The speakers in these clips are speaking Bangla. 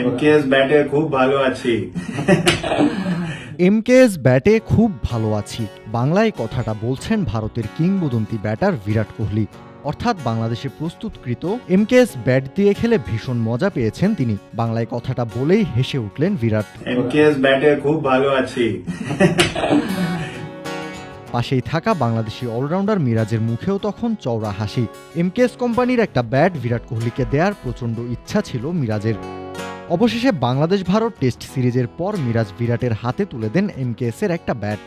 এমকেএস ব্যাটে খুব ভালো আছি। এমকেএস ব্যাটে খুব ভালো আছি। বাংলায় কথাটা বলছেন ভারতের কিংবদন্তি ব্যাটার বিরাট কোহলি। অর্থাৎ বাংলাদেশে প্রস্তুতকৃত এমকেএস ব্যাট দিয়ে খেলে ভীষণ মজা পেয়েছেন তিনি। বাংলায় কথাটা বলেই হেসে উঠলেন বিরাট। এমকেএস ব্যাটে খুব ভালো আছি। পাশেই থাকা বাংলাদেশি অলরাউন্ডার মিরাজের মুখেও তখন চওড়া হাসি। এমকেএস কোম্পানির একটা ব্যাট বিরাট কোহলিকে দেওয়ার প্রচণ্ড ইচ্ছা ছিল মিরাজের। অবশেষে বাংলাদেশ ভারত টেস্ট সিরিজের পর মিরাজ বিরাটের হাতে তুলে দেন এমকেএসের একটা ব্যাট।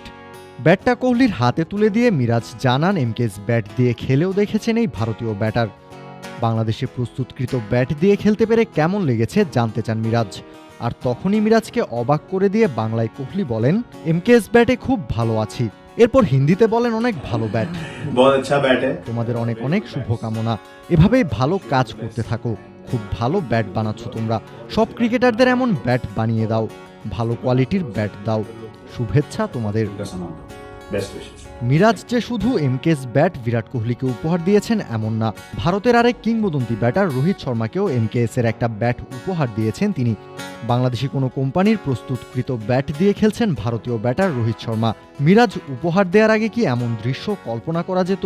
ব্যাটটা কোহলির হাতে তুলে দিয়ে মিরাজ জানান এমকেএস ব্যাট দিয়ে খেলেও দেখেছেন এই ভারতীয় ব্যাটার। বাংলাদেশে প্রস্তুতকৃত ব্যাট দিয়ে খেলতে পেরে কেমন লেগেছে জানতে চান মিরাজ। আর তখনই মিরাজকে অবাক করে দিয়ে বাংলায় কোহলি বলেন এমকেএস ব্যাটে খুব ভালো আছি। এরপর হিন্দিতে বলেন অনেক ভালো ব্যাট। আচ্ছা, তোমাদের অনেক অনেক শুভকামনা। এভাবেই ভালো কাজ করতে থাকো। খুব ভালো ব্যাট বানাচ্ছ তোমরা। সব ক্রিকেটারদের এমন ব্যাট বানিয়ে দাও, ভালো কোয়ালিটির ব্যাট দাও। শুভেচ্ছা তোমাদের। মিরাজ যে শুধু এমকেস ব্যাট বিরাট কোহলিকে উপহার দিয়েছেন এমন না, ভারতের আরেক কিংবদন্তি ব্যাটার রোহিত শর্মাকেও এমকেএস এর একটা ব্যাট উপহার দিয়েছেন তিনি। বাংলাদেশি কোনো কোম্পানির প্রস্তুতকৃত ব্যাট দিয়ে খেলছেন ভারতীয় ব্যাটার রোহিত শর্মা। মিরাজ উপহার দেওয়ার আগে কি এমন দৃশ্য কল্পনা করা যেত?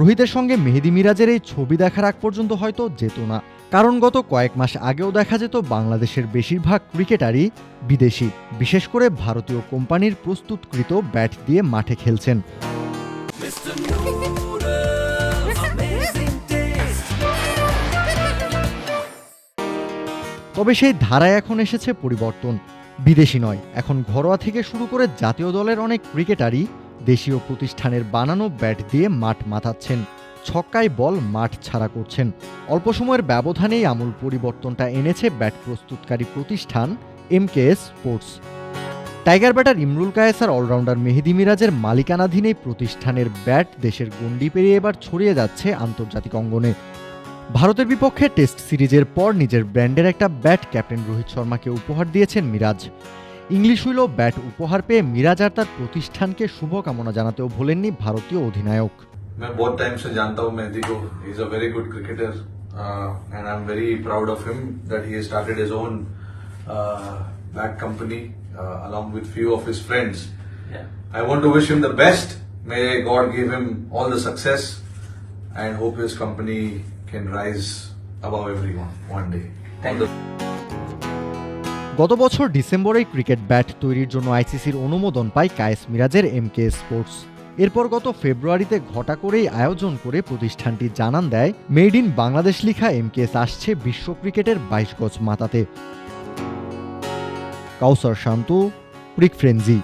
রোহিতের সঙ্গে মেহেদি মিরাজের এই ছবি দেখার আগ পর্যন্ত হয়তো যেত না। কারণ গত কয়েক মাস আগেও দেখা যেত বাংলাদেশের বেশিরভাগ ক্রিকেটারই বিদেশি, বিশেষ করে ভারতীয় কোম্পানির প্রস্তুতকৃত ব্যাট দিয়ে মাঠে খেলছেন। তবে সেই ধারায় এখন এসেছে পরিবর্তন। বিদেশি নয়, এখন ঘরোয়া থেকে শুরু করে জাতীয় দলের অনেক ক্রিকেটারই দেশীয় প্রতিষ্ঠানের বানানো ব্যাট দিয়ে মাঠ মাথাচ্ছেন ছক্কায় বল মাঠ ছাড়া করছেন। অল্প সময়ের ব্যবধানেই আমূল পরিবর্তনটা এনেছে ব্যাট প্রস্তুতকারী প্রতিষ্ঠান MKS sports. Tiger batter Imrul কায়েসার allrounder Mehedi মিরাজের মালিকানাধীন এই প্রতিষ্ঠানের ব্যাট দেশের গণ্ডি পেরিয়ে এবার ছড়িয়ে যাচ্ছে আন্তর্জাতিক অঙ্গনে। ভারতের বিপক্ষে টেস্ট সিরিজের পর নিজের ব্র্যান্ডের একটা ব্যাট ক্যাপ্টেন রোহিত শর্মাকে উপহার দিয়েছেন মিরাজ। ইংলিশ হুইলও ব্যাট উপহার পেয়ে মিরাজ আর তার প্রতিষ্ঠানকে শুভকামনা জানাতেও ভোলেননি ভারতীয় অধিনায়ক। मैं बहुत टाइम से जानता हूँ मेहदी को he is a very good cricketer and I am very proud of him that he started his own bat company along with few of his friends i want to wish him the best may god give him all the success and hope his company can rise above everyone one day All the গত বছর ডিসেম্বরেই ক্রিকেট ব্যাট তৈরির জন্য আইসিসির অনুমোদন পায় কায়েস মিরাজের এমকে স্পোর্টস এরপর গত ফেব্রুয়ারিতে ঘটা করেই আয়োজন করে প্রতিষ্ঠানটি জানান দেয়, মেড ইন বাংলাদেশ লিখা এমকেএস আসছে বিশ্ব ক্রিকেটের বাইশ গজ মাতাতে কাউসার শান্ত, ক্রিক ফ্রেঞ্জি